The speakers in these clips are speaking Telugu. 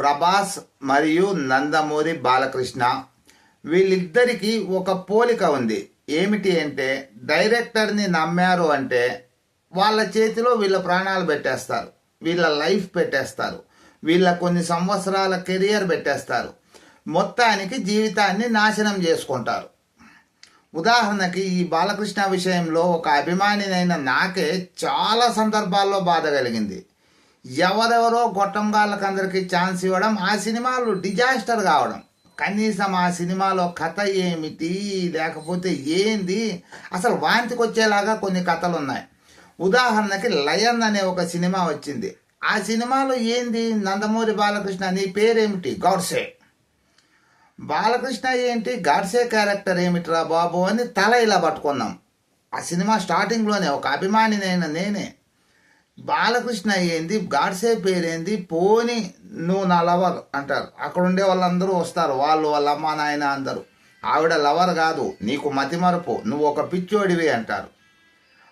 ప్రభాస్ మరియు నందమూరి బాలకృష్ణ. వీళ్ళిద్దరికీ ఒక పోలిక ఉంది. ఏమిటి అంటే డైరెక్టర్ని నమ్మారు అంటే వాళ్ళ చేతిలో వీళ్ళ ప్రాణాలు పెట్టేస్తారు. వీళ్ళ లైఫ్ పెట్టేస్తారు. వీళ్ళ కొన్ని సంవత్సరాల కెరియర్ పెట్టేస్తారు. మొత్తానికి జీవితాన్ని నాశనం చేసుకుంటారు. ఉదాహరణకి ఈ బాలకృష్ణ విషయంలో ఒక అభిమానినైన నాకే చాలా సందర్భాల్లో బాధ కలిగింది. ఎవరెవరో గొట్టంగాళ్ళకందరికీ ఛాన్స్ ఇవ్వడం ఆ సినిమాలు డిజాస్టర్ కావడం. కనీసం ఆ సినిమాలో కథ ఏమిటి లేకపోతే ఏంది అసలు వాంతికి వచ్చేలాగా కొన్ని కథలు ఉన్నాయి ఉదాహరణకి లయన్ అనే ఒక సినిమా వచ్చింది. ఆ సినిమాలో ఏంది? నందమూరి బాలకృష్ణ నీ పేరేమిటి? గౌడ్సే. బాలకృష్ణ ఏంటి? గాడ్సే క్యారెక్టర్ ఏమిటిరా బాబు అని తల ఇలా పట్టుకున్నాం. ఆ సినిమా స్టార్టింగ్లోనే ఒక అభిమానినైన నేనే బాలకృష్ణ ఏంది? గాడ్సే పేరేంది? పోని నువ్వు నా లవర్ అంటారు. అక్కడ ఉండే వాళ్ళందరూ వస్తారు. వాళ్ళు వాళ్ళ అమ్మ నాయన అందరూ. ఆవిడ లవర్ కాదు. నీకు మతి మరపు నువ్వు ఒక పిచ్చోడివి అంటారు.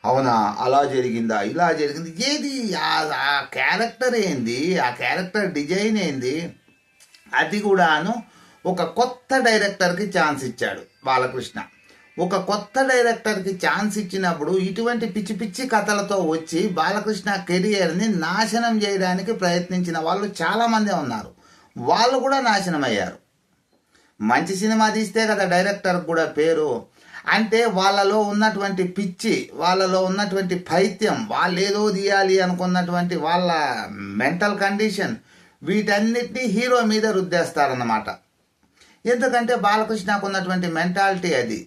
అవునా? అలా జరిగిందా? ఇలా జరిగింది. ఏది? ఆ క్యారెక్టర్ ఏంది? ఆ క్యారెక్టర్ డిజైన్ ఏంది? అది కూడాను ఒక కొత్త డైరెక్టర్కి ఛాన్స్ ఇచ్చాడు బాలకృష్ణ. ఒక కొత్త డైరెక్టర్కి ఛాన్స్ ఇచ్చినప్పుడు ఇటువంటి పిచ్చి పిచ్చి కథలతో వచ్చి బాలకృష్ణ కెరియర్ని నాశనం చేయడానికి ప్రయత్నించిన వాళ్ళు చాలామందే ఉన్నారు. వాళ్ళు కూడా నాశనం అయ్యారు మంచి సినిమా తీస్తే కదా డైరెక్టర్ కూడా పేరు. అంటే వాళ్ళలో ఉన్నటువంటి పిచ్చి వాళ్ళలో ఉన్నటువంటి పైత్యం వాళ్ళు ఏదో తీయాలి అనుకున్నటువంటి వాళ్ళ మెంటల్ కండిషన్ వీటన్నిటినీ హీరో మీద రుద్దేస్తారన్నమాట. ఎందుకంటే బాలకృష్ణకు ఉన్నటువంటి మెంటాలిటీ అది.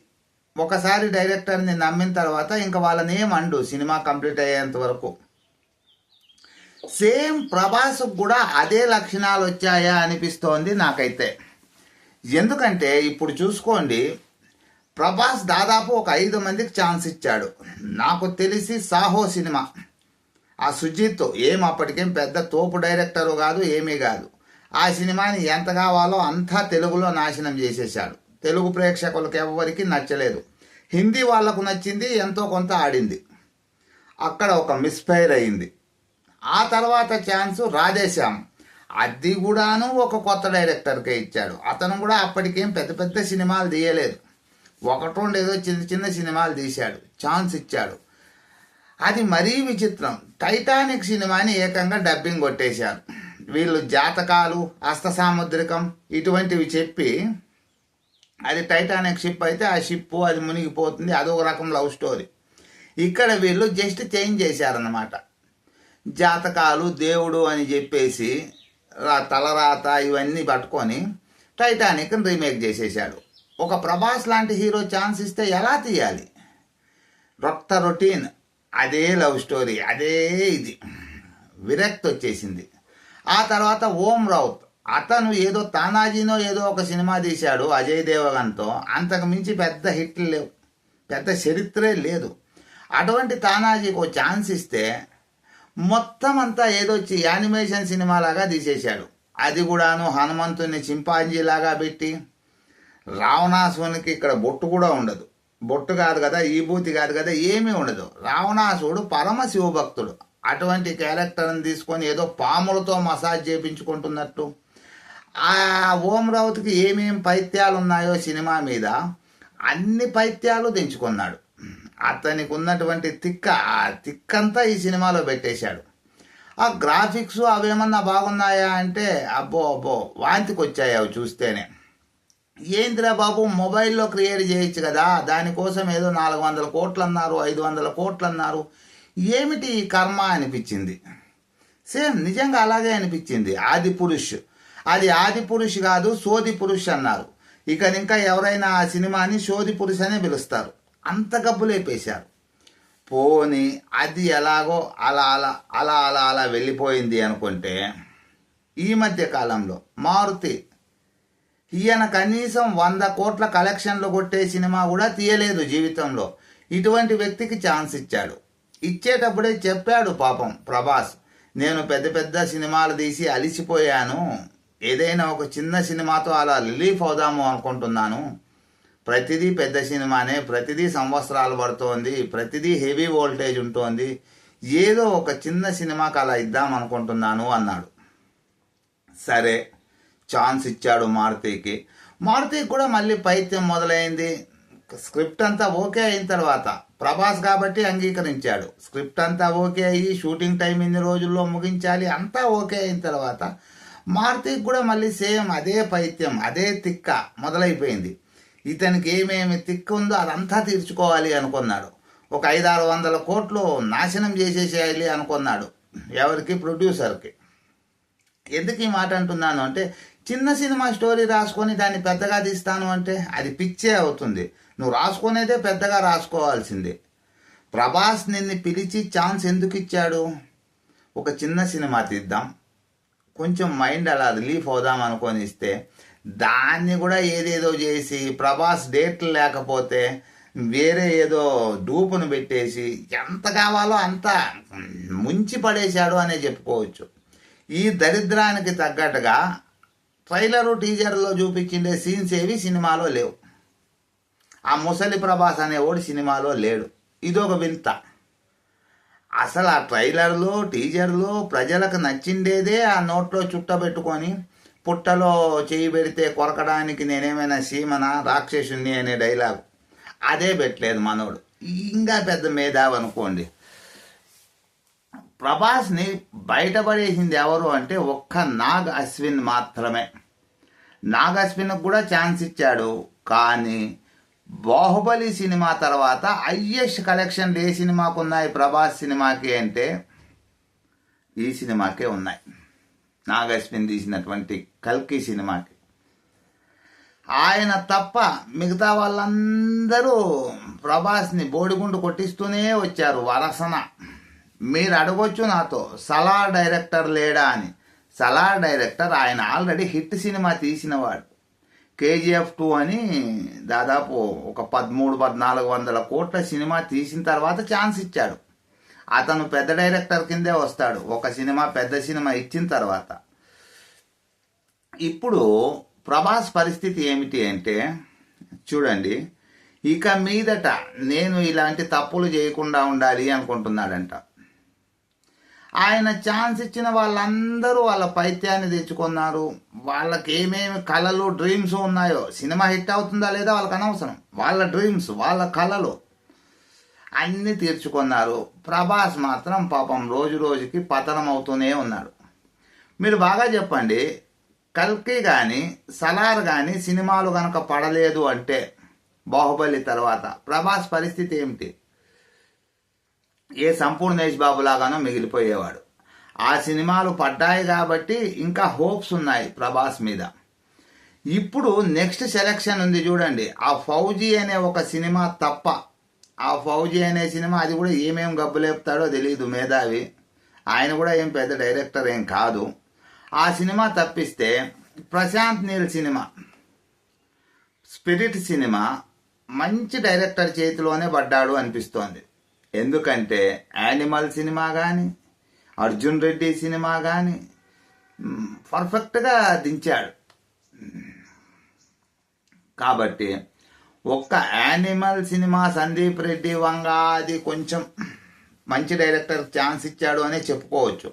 ఒకసారి డైరెక్టర్ని నమ్మిన తర్వాత ఇంకా వాళ్ళని అండు సినిమా కంప్లీట్ అయ్యేంత వరకు. సేమ్ ప్రభాస్ కూడా అదే లక్షణాలు వచ్చాయా అనిపిస్తోంది నాకైతే. ఎందుకంటే ఇప్పుడు చూసుకోండి ప్రభాస్ దాదాపు ఒక ఐదు మందికి ఛాన్స్ ఇచ్చాడు. నాకు తెలిసి సాహో సినిమా. ఆ సుజిత్ ఏం అప్పటికేం పెద్ద తోపు డైరెక్టరు కాదు ఏమీ కాదు. ఆ సినిమాని ఎంత కావాలో అంతా తెలుగులో నాశనం చేసేశాడు. తెలుగు ప్రేక్షకులకు ఎవరికి నచ్చలేదు. హిందీ వాళ్ళకు నచ్చింది ఎంతో కొంత ఆడింది. అక్కడ ఒక మిస్ఫైర్ అయింది. ఆ తర్వాత ఛాన్స్ రాధేశ్యామ్ అది కూడాను ఒక కొత్త డైరెక్టర్కే ఇచ్చాడు. అతను కూడా అప్పటికేం పెద్ద పెద్ద సినిమాలు తీయలేదు. ఒకటి రెండు ఏదో చిన్న చిన్న సినిమాలు తీశాడు. ఛాన్స్ ఇచ్చాడు. అది మరీ విచిత్రం. టైటానిక్ సినిమాని ఏకంగా డబ్బింగ్ కొట్టేశారు. వీళ్ళు జాతకాలు హస్త సాముద్రికం ఇటువంటివి చెప్పి అది టైటానిక్ షిప్ అయితే ఆ షిప్ అది మునిగిపోతుంది అదొక రకం లవ్ స్టోరీ. ఇక్కడ వీళ్ళు జస్ట్ చేంజ్ చేశారన్నమాట. జాతకాలు దేవుడు అని చెప్పేసి తలరాత ఇవన్నీ పట్టుకొని టైటానిక్ రీమేక్ చేసేసాడు ఒక ప్రభాస్ లాంటి హీరో ఛాన్స్ ఇస్తే ఎలా తీయాలి? రొట్ట రొటీన్ అదే లవ్ స్టోరీ అదే ఇది. విరక్తి వచ్చేసింది ఆ తర్వాత ఓం రౌత్ అతను ఏదో తానాజీనో ఏదో ఒక సినిమా తీశాడు అజయ్ దేవగన్తో. అంతకు మించి పెద్ద హిట్లు లేవు. పెద్ద చరిత్రే లేదు. అటువంటి తానాజీకి ఒక ఛాన్స్ ఇస్తే మొత్తం అంతా ఏదో వచ్చి యానిమేషన్ సినిమా లాగా తీసేశాడు. అది కూడాను హనుమంతుని చింపాంజీ లాగా పెట్టి రావణాసునికి ఇక్కడ బొట్టు కూడా ఉండదు. బొట్టు కాదు కదా ఈభూతి కాదు కదా ఏమీ ఉండదు. రావణాసుడు పరమ శివభక్తుడు. అటువంటి క్యారెక్టర్ని తీసుకొని ఏదో పాములతో మసాజ్ చేయించుకుంటున్నట్టు ఆ ఓం రావుత్కి ఏమేం పైత్యాలు ఉన్నాయో సినిమా మీద అన్ని పైత్యాలు తెంచుకున్నాడు. అతనికి ఉన్నటువంటి తిక్క ఆ తిక్కంతా ఈ సినిమాలో పెట్టేశాడు. ఆ గ్రాఫిక్స్ అవేమన్నా బాగున్నాయా అంటే అబ్బో అబ్బో వాంతికి వచ్చాయి అవి చూస్తేనే. ఏందిరా బాబు మొబైల్లో క్రియేట్ చేయొచ్చు కదా దానికోసం ఏదో నాలుగు వందల కోట్లు అన్నారు ఐదు వందల కోట్లు అన్నారు ఏమిటి ఈ కర్మ అనిపించింది? సేమ్ నిజంగా అలాగే అనిపించింది. ఆది పురుష్ అది ఆది పురుష్ కాదు సోది పురుష్ అన్నారు. ఇక ఇంకా ఎవరైనా ఆ సినిమాని సోది పురుష్ అనే పిలుస్తారు. అంత గబ్బులేపేశారు పోని అది ఎలాగో అలా అలా అలా అలా అలా వెళ్ళిపోయింది అనుకుంటే ఈ మధ్య కాలంలో మారుతి ఈయన కనీసం వంద కోట్ల కలెక్షన్లు కొట్టే సినిమా కూడా తీయలేదు జీవితంలో. ఇటువంటి వ్యక్తికి ఛాన్స్ ఇచ్చాడు. ఇచ్చేటప్పుడే చెప్పాడు పాపం ప్రభాస్ నేను పెద్ద పెద్ద సినిమాలు తీసి అలిసిపోయాను. ఏదైనా ఒక చిన్న సినిమాతో అలా రిలీఫ్ అవుదాము అనుకుంటున్నాను. ప్రతిదీ పెద్ద సినిమానే ప్రతిదీ సంవత్సరాలు పడుతోంది ప్రతిదీ హెవీ వోల్టేజ్ ఉంటుంది ఏదో ఒక చిన్న సినిమాకి అలా ఇద్దాం అనుకుంటున్నాను అన్నాడు. సరే ఛాన్స్ ఇచ్చాడు మారుతికి. మారుతికి కూడా మళ్ళీ పైత్యం మొదలైంది. స్క్రిప్ట్ అంతా ఓకే అయిన తర్వాత ప్రభాస్ కాబట్టి అంగీకరించాడు. స్క్రిప్ట్ అంతా ఓకే అయ్యి షూటింగ్ టైం ఇన్ని రోజుల్లో ముగించాలి అంతా ఓకే అయిన తర్వాత మారుతికి కూడా మళ్ళీ సేమ్ అదే పైత్యం అదే తిక్క మొదలైపోయింది. ఇతనికి ఏమేమి తిక్క ఉందో అదంతా తీర్చుకోవాలి అనుకున్నాడు. ఒక ఐదారు వందల కోట్లు నాశనం చేసేసేయాలి అనుకున్నాడు ఎవరికి? ప్రొడ్యూసర్కి. ఎందుకు ఈ మాట అంటున్నాను అంటే చిన్న సినిమా స్టోరీ రాసుకొని దాన్ని పెద్దగా తీస్తాను అంటే అది పిచ్చే అవుతుంది. నువ్వు రాసుకునేదే పెద్దగా రాసుకోవాల్సిందే. ప్రభాస్ నిన్ను పిలిచి ఛాన్స్ ఎందుకు ఇచ్చాడు? ఒక చిన్న సినిమా తీద్దాం. కొంచెం మైండ్ అలా రిలీఫ్ అవుదాం అనుకొని ఇస్తే దాన్ని కూడా ఏదేదో చేసి ప్రభాస్ డేట్లు లేకపోతే వేరే ఏదో డూపును పెట్టేసి ఎంత కావాలో అంత ముంచి పడేశాడు అనే చెప్పుకోవచ్చు. ఈ దరిద్రానికి తగ్గట్టుగా ట్రైలరు టీజర్లో చూపించిండే సీన్స్ ఏవి సినిమాలో లేవు. ఆ ముసలి ప్రభాస్ అనేవాడు సినిమాలో లేడు. ఇదొక వింత. అసలు ఆ ట్రైలర్లో టీజర్లో ప్రజలకు నచ్చిండేదే ఆ నోట్లో చుట్టబెట్టుకొని పుట్టలో చేయి పెడితే కొరకడానికి నేనేమైనా సీమన రాక్షసుని అనే డైలాగ్. అదే పెట్టలేదు మనోడు. ఇంకా పెద్ద మేధావి అనుకోండి. ప్రభాస్ని బయటపడేసింది ఎవరు అంటే ఒక్క నాగ్ అశ్విన్ మాత్రమే. నాగ్ అశ్విన్కి కూడా ఛాన్స్ ఇచ్చాడు. కానీ బాహుబలి సినిమా తర్వాత హయ్యెస్ట్ కలెక్షన్ ఏ సినిమాకు ఉన్నాయి? ప్రభాస్ సినిమాకి అంటే ఈ సినిమాకే ఉన్నాయి. నాగ్ తీసినటువంటి కల్కి సినిమాకి. ఆయన తప్ప మిగతా వాళ్ళందరూ ప్రభాస్ని బోడిగుండు కొట్టిస్తూనే వచ్చారు. వరసన. మీరు అడగొచ్చు నాతో. సలార్ డైరెక్టర్ లేడా అని. సలార్ డైరెక్టర్ ఆయన ఆల్రెడీ హిట్ సినిమా తీసినవాడు. కేజీఎఫ్ టూ అని దాదాపు ఒక పదమూడు పద్నాలుగు వందల కోట్ల సినిమా తీసిన తర్వాత ఛాన్స్ ఇచ్చాడు. అతను పెద్ద డైరెక్టర్ కిందే వస్తాడు. ఒక సినిమా పెద్ద సినిమా ఇచ్చిన తర్వాత. ఇప్పుడు ప్రభాస్ పరిస్థితి ఏమిటి అంటే చూడండి ఇక మీదట నేను ఇలాంటి తప్పులు చేయకుండా ఉండాలి అనుకుంటున్నాడంట. ఆయన ఛాన్స్ ఇచ్చిన వాళ్ళందరూ వాళ్ళ పైత్యాన్ని తెచ్చుకున్నారు. వాళ్ళకి ఏమేమి కళలు డ్రీమ్స్ ఉన్నాయో సినిమా హిట్ అవుతుందా లేదా వాళ్ళకి అనవసరం. వాళ్ళ డ్రీమ్స్ వాళ్ళ కళలు అన్నీ తీర్చుకున్నారు. ప్రభాస్ మాత్రం పాపం రోజు రోజుకి పతనం అవుతూనే ఉన్నాడు. మీరు బాగా చెప్పండి కల్కి కానీ సలార్ కానీ సినిమాలు కనుక పడలేదు అంటే బాహుబలి తర్వాత ప్రభాస్ పరిస్థితి ఏమిటి? ఏ సంపూర్ణేష్ బాబు లాగానో మిగిలిపోయేవాడు. ఆ సినిమాలు పడ్డాయి కాబట్టి ఇంకా హోప్స్ ఉన్నాయి ప్రభాస్ మీద. ఇప్పుడు నెక్స్ట్ సెలక్షన్ ఉంది చూడండి. ఆ ఫౌజీ అనే ఒక సినిమా తప్ప. ఆ ఫౌజీ అనే సినిమా అది కూడా ఏమేం గబ్బులేపుతాడో తెలియదు మేధావి. ఆయన కూడా ఏం పెద్ద డైరెక్టర్ ఏం కాదు. ఆ సినిమా తప్పిస్తే Prashanth Neel cinema Spirit cinema మంచి డైరెక్టర్ చేతిలోనే పడ్డాడు అనిపిస్తోంది. ఎందుకంటే యానిమల్ సినిమా కానీ అర్జున్ రెడ్డి సినిమా కానీ పర్ఫెక్ట్గా దించాడు. కాబట్టి ఒక్క యానిమల్ సినిమా సందీప్ రెడ్డి వంగాది కొంచెం మంచి డైరెక్టర్ ఛాన్స్ ఇచ్చాడు అనే చెప్పుకోవచ్చు.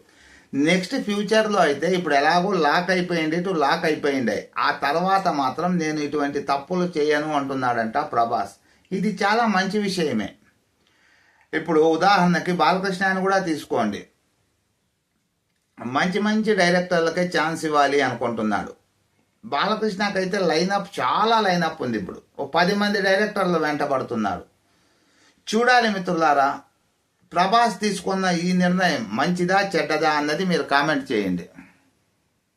నెక్స్ట్ ఫ్యూచర్లో అయితే ఇప్పుడు ఎలాగో లాక్ అయిపోయింది ఇటు లాక్ అయిపోయింది. ఆ తర్వాత మాత్రం నేను ఇటువంటి తప్పులు చేయను అంటున్నాడంట ప్రభాస్. ఇది చాలా మంచి విషయమే. ఇప్పుడు ఉదాహరణకి బాలకృష్ణని కూడా తీసుకోండి. మంచి మంచి డైరెక్టర్లకే ఛాన్స్ ఇవ్వాలి అనుకుంటున్నాడు. బాలకృష్ణకైతే లైనప్ చాలా లైనప్ ఉంది ఇప్పుడు. ఓ పది మంది డైరెక్టర్లు వెంటబడుతున్నారు చూడాలి మిత్రులారా ప్రభాస్ తీసుకున్న ఈ నిర్ణయం మంచిదా చెడ్డదా అన్నది మీరు కామెంట్ చేయండి.